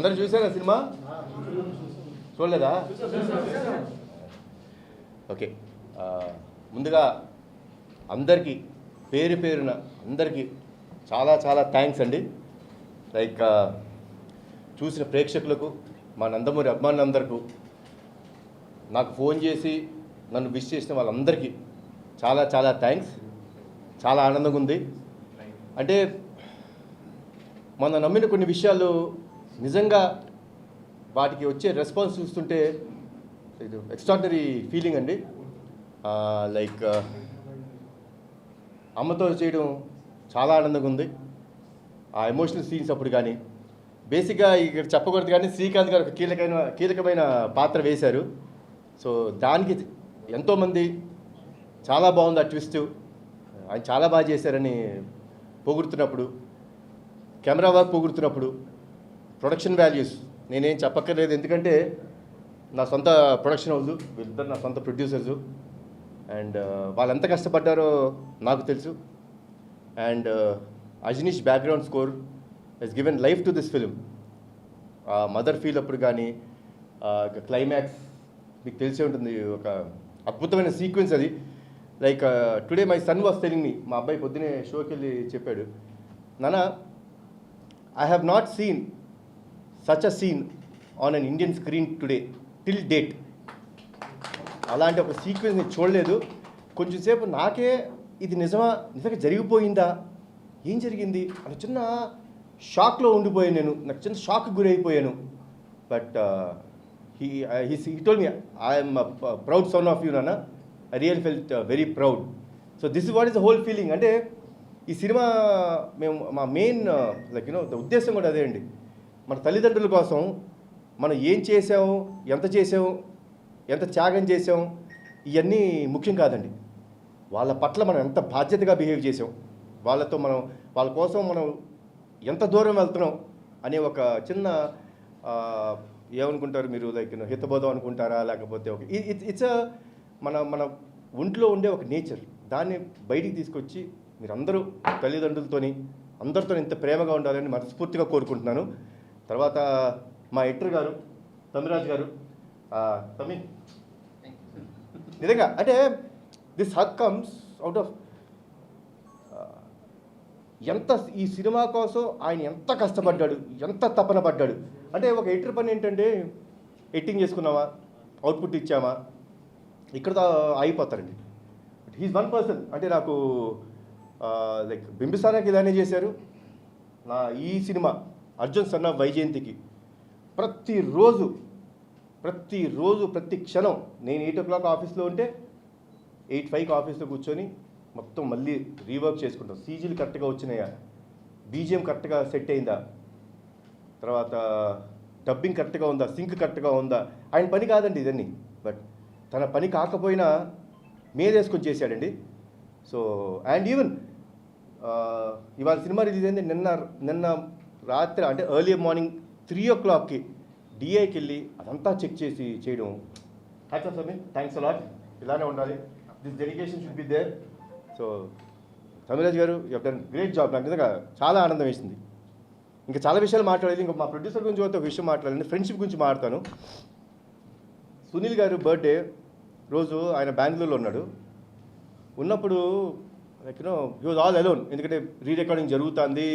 అందరు చూసారా సినిమా? చూడలేదా? ఓకే. ముందుగా అందరికీ పేరు పేరున అందరికీ చాలా చాలా థ్యాంక్స్ అండి. లైక్ చూసిన ప్రేక్షకులకు మా నందమూరి అభిమానులందరికీ నాకు ఫోన్ చేసి నన్ను విష్ చేసిన వాళ్ళందరికీ చాలా చాలా థ్యాంక్స్. చాలా ఆనందంగా ఉంది. అంటే మన నమ్మిన కొన్ని విషయాలు నిజంగా వాటికి వచ్చే రెస్పాన్స్ చూస్తుంటే ఇది ఎక్స్ట్రాడినరీ ఫీలింగ్ అండి. లైక్ అమ్మతో చేయడం చాలా ఆనందంగా ఉంది. ఆ ఎమోషనల్ సీన్స్ అప్పుడు కానీ బేసిక్గా ఇక్కడ చెప్పకూడదు కానీ శ్రీకాంత్ గారు ఒక కీలకమైన కీలకమైన పాత్ర వేశారు. సో దానికి ఎంతోమంది చాలా బాగుంది ఆ ట్విస్ట్ ఆయన చాలా బాగా చేశారని పొగుడుతున్నప్పుడు కెమెరా వర్క్ పొగుడుతున్నప్పుడు ప్రొడక్షన్ వాల్యూస్ నేనేం చెప్పక్కర్లేదు. ఎందుకంటే నా సొంత ప్రొడక్షన్ హౌస్ వీళ్ళిద్దరు నా సొంత ప్రొడ్యూసర్స్ అండ్ వాళ్ళు ఎంత కష్టపడ్డారో నాకు తెలుసు. And Ajaneesh background score is given life to this film mother feel అప్పుడు కానీ క్లైమాక్స్ మీకు తెలిసే ఉంటుంది. ఒక అద్భుతమైన సీక్వెన్స్ అది. Like today my son was telling me మా అబ్బాయి పొద్దునే షోకి వెళ్ళి చెప్పాడు నాన్న I have not seen such a scene on an Indian screen today till date అలాంటి ఒక సీక్వెన్స్ నేను చూడలేదు. కొంచెంసేపు నాకే ఇది నిజమా నిజంగా జరిగిపోయిందా ఏం జరిగింది అని చిన్న షాక్లో ఉండిపోయాను నేను. నాకు చిన్న shock గురైపోయాను but he he told me I'm proud son of you నాన్న I real felt very proud so this is what is the whole feeling అంటే ఈ సినిమా మేము మా మెయిన్ లైక్ యూనో ద ఉద్దేశం కూడా అదే అండి. మన తల్లిదండ్రుల కోసం మనం ఏం చేసాము ఎంత చేసాము ఎంత త్యాగం చేసాం ఇవన్నీ ముఖ్యం కాదండి. వాళ్ళ పట్ల మనం ఎంత బాధ్యతగా బిహేవ్ చేసాం వాళ్ళతో మనం వాళ్ళ కోసం మనం ఎంత దూరం వెళ్తున్నాం అనే ఒక చిన్న ఏమనుకుంటారు మీరు? లైక్ హితబోధం అనుకుంటారా? లేకపోతే ఒక ఇట్స్ మన మన ఒంట్లో ఉండే ఒక నేచర్. దాన్ని బయటికి తీసుకొచ్చి మీరందరూ తల్లిదండ్రులతోని అందరితో ఇంత ప్రేమగా ఉండాలని మనస్ఫూర్తిగా కోరుకుంటున్నాను. తర్వాత మా ఎడిటర్ గారు తమిరాజ్ గారు తమి నిజంగా అంటే this hook comes out of ఎంత ఈ సినిమా కోసం ఆయన ఎంత కష్టపడ్డాడు ఎంత తపన పడ్డాడు. అంటే ఒక ఎడిటర్ పని ఏంటంటే ఎడిటింగ్ చేసుకున్నామా అవుట్పుట్ ఇచ్చామా ఇక్కడ అయిపోతారండి బట్ హీస్ వన్ పర్సన్ అంటే నాకు లైక్ బింబిసారాకి ఇలానే చేశారు. నా ఈ సినిమా. అర్జున్ సన్న వైజయంతికి. ప్రతిరోజు ప్రతిరోజు ప్రతి క్షణం నేను ఎయిట్ ఓ క్లాక్ ఆఫీస్లో ఉంటే ఎయిట్ ఫైవ్కి ఆఫీస్లో కూర్చొని మొత్తం మళ్ళీ రీవర్క్ చేసుకుంటాం. సీజీలు కరెక్ట్గా వచ్చినాయా? బీజిఎం కరెక్ట్గా సెట్ అయిందా? తర్వాత డబ్బింగ్ కరెక్ట్గా ఉందా? సింక్ కరెక్ట్గా ఉందా? ఆయన పని కాదండి ఇదన్నీ. బట్ తన పని కాకపోయినా మేదేసుకొని చేశాడండి. సో అండ్ ఈవెన్ ఇవాళ సినిమా రిలీజ్ అయింది నిన్న నిన్న రాత్రి అంటే ఎర్లీ మార్నింగ్ త్రీ ఓ క్లాక్కి డిఐకి వెళ్ళి అదంతా చెక్ చేసి చేయడం. Thanks of Sameer thanks a lot ఇలానే ఉండాలి. This dedication should be there so Tamiraj గారు యూ డన్ గ్రేట్ జాబ్ నాకు నిజంగా చాలా ఆనందం వేసింది. ఇంకా చాలా విషయాలు మాట్లాడేది. ఇంకా మా ప్రొడ్యూసర్ గురించి ఒక విషయం మాట్లాడండి. ఫ్రెండ్షిప్ గురించి మాట్లాడతాను. సునీల్ గారు బర్త్డే రోజు ఆయన బెంగళూరులో ఉన్నాడు. ఉన్నప్పుడు like you know he was all alone ఎందుకంటే రీ రికార్డింగ్ జరుగుతుంది.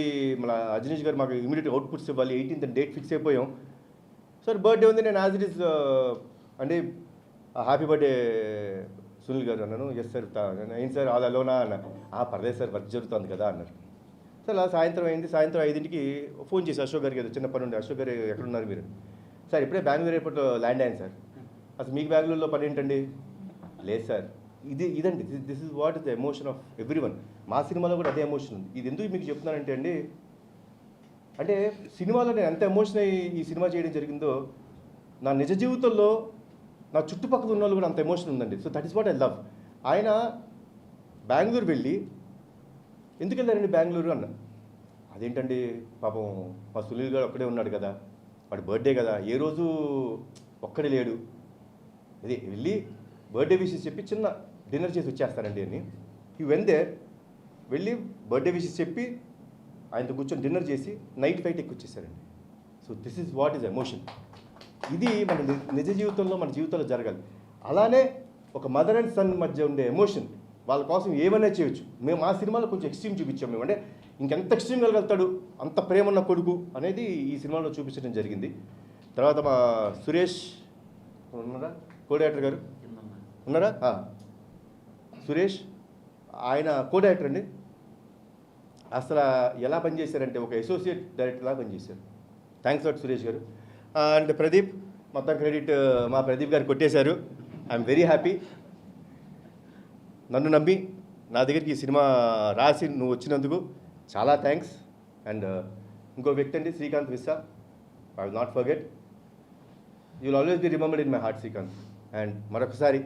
మన అజనీష్ గారు మాకు ఇమీడియట్ అవుట్పుట్స్ ఇవ్వాలి. ఎయిటీన్త్ డేట్ ఫిక్స్ అయిపోయాం. సార్ బర్త్డే ఉంది. నేను యాజ్ ఇట్ ఈస్ అంటే హ్యాపీ బర్త్డే సునీల్ గారు అన్నాను. ఎస్ సార్ ఏం సార్ ఆల్ అలోనా అన్న "ఆ, పర్లేదు సార్ వర్క్ జరుగుతుంది కదా అన్నారు సార్ అలా సాయంత్రం అయింది. సాయంత్రం ఐదింటికి ఫోన్ చేసి అశోక్ గారికి ఏదో చిన్న పని ఉండే అశోక్ గారు ఎక్కడున్నారు మీరు? సార్ ఇప్పుడే బెంగళూరు ఎయిర్పోర్ట్లో ల్యాండ్ అయ్యాను సార్ అసలు మీకు బెంగళూరులో పని ఏంటండి? లేదు సార్ ఇది ఇదండి. This is what is the emotion of every one మా సినిమాలో కూడా అదే ఎమోషన్ ఉంది. ఇది ఎందుకు మీకు చెప్తున్నానంటే అండి అంటే సినిమాలో నేను ఎంత ఎమోషన్ అయ్యి ఈ సినిమా చేయడం జరిగిందో నా నిజ జీవితంలో నా చుట్టుపక్కల ఉన్న వాళ్ళు కూడా అంత ఎమోషన్ ఉందండి. So that is what I love ఆయన బెంగళూరు వెళ్ళి ఎందుకు వెళ్ళారండి బెంగళూరు అన్న? అదేంటండి పాపం మా సునీల్ గారు ఒక్కడే ఉన్నాడు కదా వాడి బర్త్డే కదా ఏ రోజు ఒక్కడే లేడు. అదే వెళ్ళి బర్త్డే విషెస్ చెప్పి చిన్న డిన్నర్ చేసి వచ్చేస్తానండి అని ఈ వెందే వెళ్ళి బర్త్డే విషెస్ చెప్పి ఆయనతో కూర్చొని డిన్నర్ చేసి నైట్ ఫ్లైట్ ఎక్కి వచ్చేసారండి so this is what is emotion ఇది మన నిజ జీవితంలో మన జీవితంలో జరగాలి. అలానే ఒక మదర్ అండ్ సన్ మధ్య ఉండే ఎమోషన్ వాళ్ళ కోసం ఏమైనా చేయొచ్చు. మేము ఆ సినిమాలో కొంచెం ఎక్స్ట్రీమ్ చూపించాం మేము. అంటే ఇంకెంత ఎక్స్ట్రీమ్ వెళ్ళగలుగుతాడు అంత ప్రేమ ఉన్న కొడుకు అనేది ఈ సినిమాలో చూపించడం జరిగింది. తర్వాత మా సురేష్ ఉన్నారా కో డైరెక్టర్ గారు? ఉన్నారా. సురేష్ ఆయన కో డైరెక్టర్ అండి. అసలు ఎలా పనిచేశారంటే ఒక అసోసియేట్ డైరెక్టర్లా పనిచేశారు. థ్యాంక్స్ లాట్ సురేష్ గారు. అండ్ ప్రదీప్ మొత్తం క్రెడిట్ uh, మా ప్రదీప్ గారు కొట్టేశారు. ఐఎమ్ వెరీ హ్యాపీ నన్ను నమ్మి నా దగ్గరికి ఈ సినిమా రాసి నువ్వు వచ్చినందుకు చాలా థ్యాంక్స్ అండ్ uh, ఇంకో వ్యక్తి అండి Srikanth Vissa I will not forget you will always be remembered in my heart Srikanth. And మరొకసారి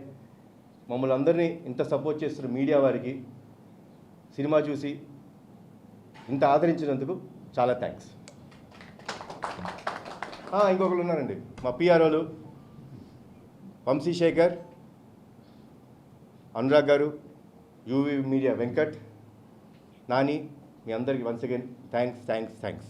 మమ్మల్ని అందరినీ ఇంత సపోర్ట్ చేస్తున్న మీడియా వారికి సినిమా చూసి ఇంత ఆదరించినందుకు చాలా థ్యాంక్స్ ఇంకొకరు ఉన్నారండి. మా పిఆర్ఓలు వంశీశేఖర్ అనురాగ్ గారు యూవి మీడియా వెంకట్ నాని మీ అందరికీ once again thanks thanks thanks